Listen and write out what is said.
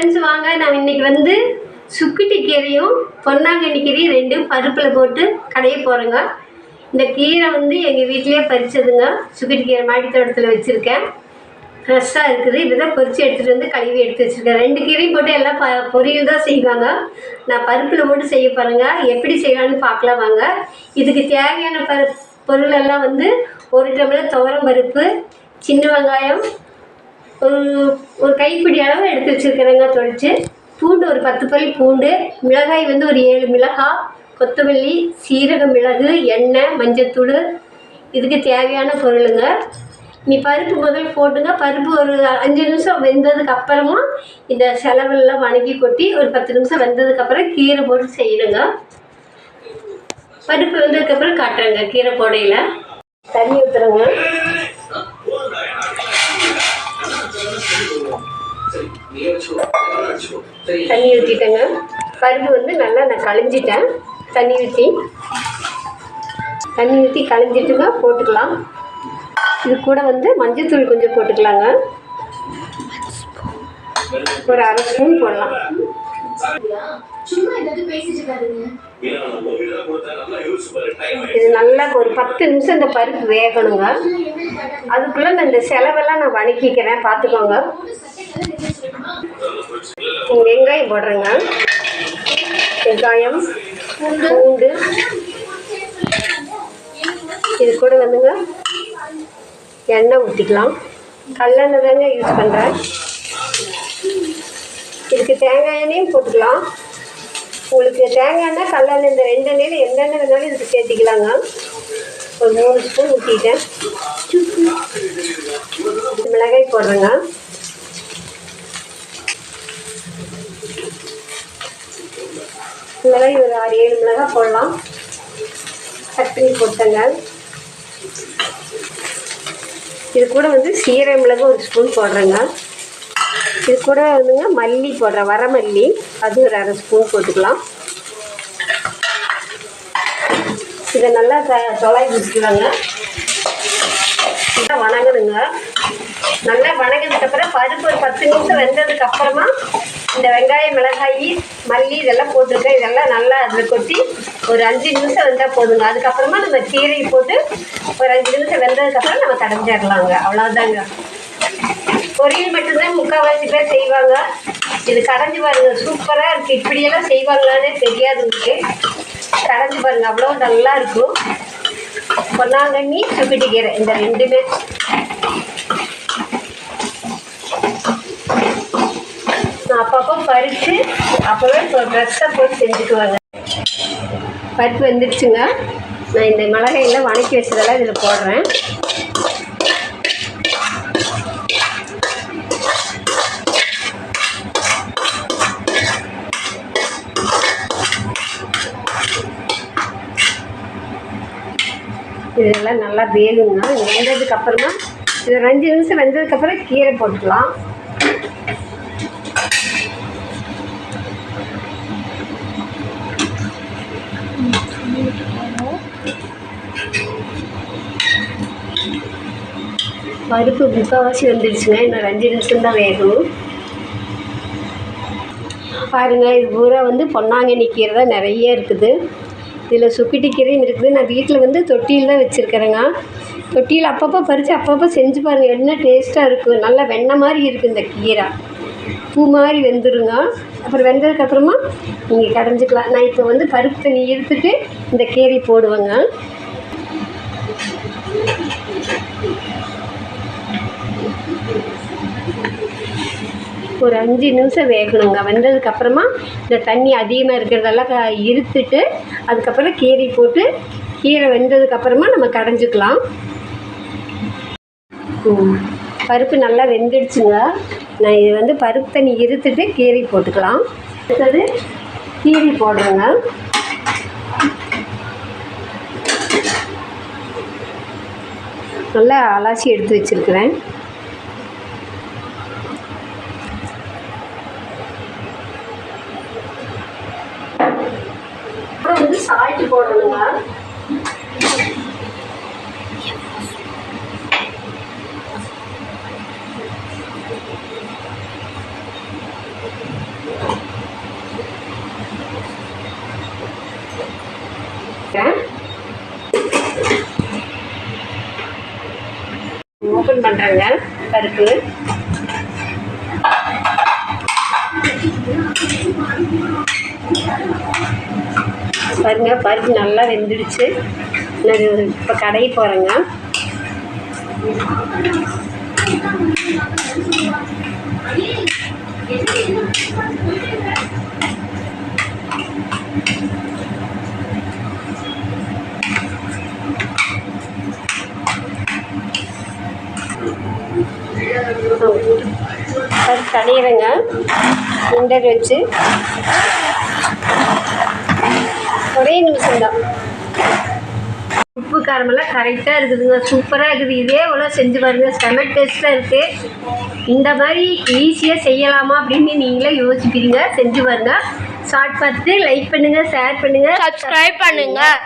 Friends வாங்க. நான் இன்னைக்கு வந்து சுக்கிட்டி கீரையும் பொன்னாங்கண்ணி கீரையும் ரெண்டும் பருப்பில் போட்டு கடைய போகிறேங்க இந்த கீரை வந்து எங்கள் வீட்டிலேயே பறித்ததுங்க சுக்கிட்டி கீரை மாடித்தோட்டத்தில் வச்சுருக்கேன். ஃப்ரெஷ்ஷாக இருக்குது. இதுதான் பொறிச்சு எடுத்துகிட்டு வந்து கழுவி எடுத்து வச்சுருக்கேன். ரெண்டு கீரையும் போட்டு எல்லாம் ப பொரியல் தான் செய்வாங்க. நான் பருப்பில் போட்டு செய்ய பாருங்க எப்படி செய்யலாம்னு பார்க்கலாம் வாங்க. இதுக்கு தேவையான பரு பொருளெல்லாம் வந்து ஒரு டம்ளர் துவரம் பருப்பு சின்ன வெங்காயம் ஒரு ஒரு கைப்பிடி அளவு எடுத்து வச்சுருக்கிறேங்க தொளிச்சு. பூண்டு ஒரு பத்து பல் பூண்டு மிளகாய் வந்து ஒரு ஏழு மிளகாய் கொத்தமல்லி சீரக மிளகு எண்ணெய் மஞ்சத்தூள் இதுக்கு தேவையான பொருளுங்க. நீ பருப்பு முதல் போட்டுங்க. பருப்பு ஒரு அஞ்சு நிமிஷம் வெந்ததுக்கு அப்புறமா இந்த செலவெல்லாம் வணக்கி கொட்டி ஒரு பத்து நிமிஷம் வெந்ததுக்கு அப்புறம் கீரை போட்டு செய்யணுங்க. பருப்பு வெந்ததுக்கப்புறம் காட்டுறேங்க கீரை போடையில். தண்ணி ஊற்றுறேங்க தண்ணி ஊற்றிட்டேங்க பருப்பு வந்து நல்லா நான் களைஞ்சிட்டேன். தண்ணி ஊற்றி தண்ணி ஊற்றி களைஞ்சிட்டுங்க போட்டுக்கலாம். இது கூட வந்து மஞ்சத்தூள் கொஞ்சம் போட்டுக்கலாங்க. ஒரு அரை ஸ்பூன் போடலாம். இது நல்லா ஒரு பத்து நிமிஷம் இந்த பருப்பு வேகணுங்க. அதுக்குள்ளே நான் இந்த செலவெல்லாம் நான் வணக்கிக்கிறேன் பார்த்துக்கோங்க. வெங்காயம் போடுறேங்க. வெங்காயம் பூண்டு. இது கூட வந்துங்க. எண்ணெய் ஊற்றிக்கலாம் கல்லெண்ணெய் தாங்க யூஸ் பண்ணுறேன் இதுக்கு தேங்காய் எண்ணெயும் போட்டுக்கலாம். உங்களுக்கு தேங்காய் எண்ணெய் கல்லெண்ணெய் இந்த ரெண்டு எண்ணெயில் எந்த எண்ணெய் வேணாலும் இதுக்கு சேர்த்திக்கலாங்க. ஒரு மூணு ஸ்பூன் ஊற்றிட்டேன் மிளகாய் போடுறேங்க. மிளகாய் ஒரு ஆறு ஏழு மிளகாய் போடலாம். கட் பண்ணி போட்டேங்க. இது கூட வந்து சீரக மிளகு ஒரு ஸ்பூன் போடுறேங்க. இது கூட வந்துங்க மல்லி போடுறேன் வரமல்லி அது ஒரு அரை ஸ்பூன் போட்டுக்கலாம். இதை நல்லா த தொலாய் விட்டுக்கலாங்க நல்லா வணங்கணுங்க. நல்லா வணங்கினதுக்கப்புறம் பருப்பு ஒரு பத்து நிமிஷம் வெந்ததுக்கு அப்புறமா இந்த வெங்காயம் மிளகாய் மல்லி இதெல்லாம் போட்டிருக்கேன். இதெல்லாம் நல்லா அதில் கொட்டி ஒரு அஞ்சு நிமிஷம் வெந்தால் போதுங்க. அதுக்கப்புறமா நம்ம கீரையை போட்டு ஒரு அஞ்சு நிமிஷம் வெந்ததுக்கப்புறம் நம்ம தடைஞ்சிடலாங்க அவ்வளோதாங்க பொரியல் மட்டும்தான் முக்கால்வாசி பேர் செய்வாங்க. இது கடைஞ்சி பாருங்க சூப்பராக இருக்குது இப்படியெல்லாம் செய்வாங்களானே தெரியாது உங்களுக்கு. கடைஞ்சி பாருங்க அவ்வளோ நல்லா இருக்கும். பொன்னாங்கண்ணி சுப்பிட்டி கீரை இந்த ரெண்டுமே. நான் அப்பப்போ பறித்து அப்போவே ட்ரெஸ்ஸை போட்டு செஞ்சுக்குவாங்க பருப்பு வந்துடுச்சுங்க நான் இந்த மிளகாயெல்லாம் வணக்கி வச்சதெல்லாம் இதில் போடுறேன். இதெல்லாம் நல்லா வேகுங்க இது வெந்ததுக்கு அப்புறமா இது ஒரு அஞ்சு நிமிஷம் வெந்ததுக்கப்புறம் கீரை போட்டுக்கலாம். பருப்பு முக்கால்வாசி வந்துடுச்சுங்க இன்னும் அஞ்சு நிமிஷம் தான் வேகணும். பாருங்கள் இது பூரா வந்து பொன்னாங்கண்ணி கீரை தான் நிறைய இருக்குது. இதில் சுக்கிட்டி கீரையும் இருக்குது. நான் வீட்டில் வந்து தொட்டியில் தான் வச்சுருக்கிறேங்க. தொட்டியில் அப்பப்போ பறித்து அப்பப்போ செஞ்சு பாருங்கள் என்ன டேஸ்ட்டாக இருக்கும் நல்லா வெண்ணெய் மாதிரி இருக்குது இந்த கீரை. பூ மாதிரி வெந்துருங்க. அப்புறம் வெந்ததுக்கப்புறமா நீங்கள் கடைஞ்சிக்கலாம். நான் இப்போ வந்து பருப்பு தண்ணி எடுத்துட்டு இந்த கீரை போடுவேங்க. ஒரு அஞ்சு நிமிஷம் வேகணுங்க. வெந்ததுக்கப்புறமா இந்த தண்ணி அதிகமாக இருக்கிறதெல்லாம் க- இருத்துட்டு அதுக்கப்புறம் கீரை போட்டு கீரை வெந்ததுக்கு அப்புறமா நம்ம கடைஞ்சிக்கலாம். பருப்பு நல்லா வெந்துடுச்சுங்க. நான் இது வந்து பருப்பு தண்ணி இருத்துட்டு கீரை போட்டுக்கலாம். அடுத்தது கீரை போடுறேங்க. நல்லா அலாசி எடுத்து வச்சுருக்கிறேன் அப்புறம் வந்து சால்ட் போடணுங்க ஓப்பன் பண்ணுறேங்க பருப்பு. பாருங்க பருப்பு நல்லா வெந்துடுச்சு. நான் இப்போ கடைய போகிறேங்க கடையிறங்க. கிண்டர் வச்சு. ஒரே நிமிஷம் தான் உப்பு காரமெல்லாம் கரெக்டாக இருக்குதுங்க. சூப்பராக இருக்குது. இதே போல் செஞ்சு பாருங்க. செம டேஸ்ட்டாக இருக்குது இந்த மாதிரி ஈஸியாக செய்யலாமா அப்படின்னு நீங்களே யோசிப்பீங்க செஞ்சு பாருங்க. ஷார்ட் பார்த்து லைக் பண்ணுங்கள் ஷேர் பண்ணுங்கள் சப்ஸ்கிரைப் பண்ணுங்கள்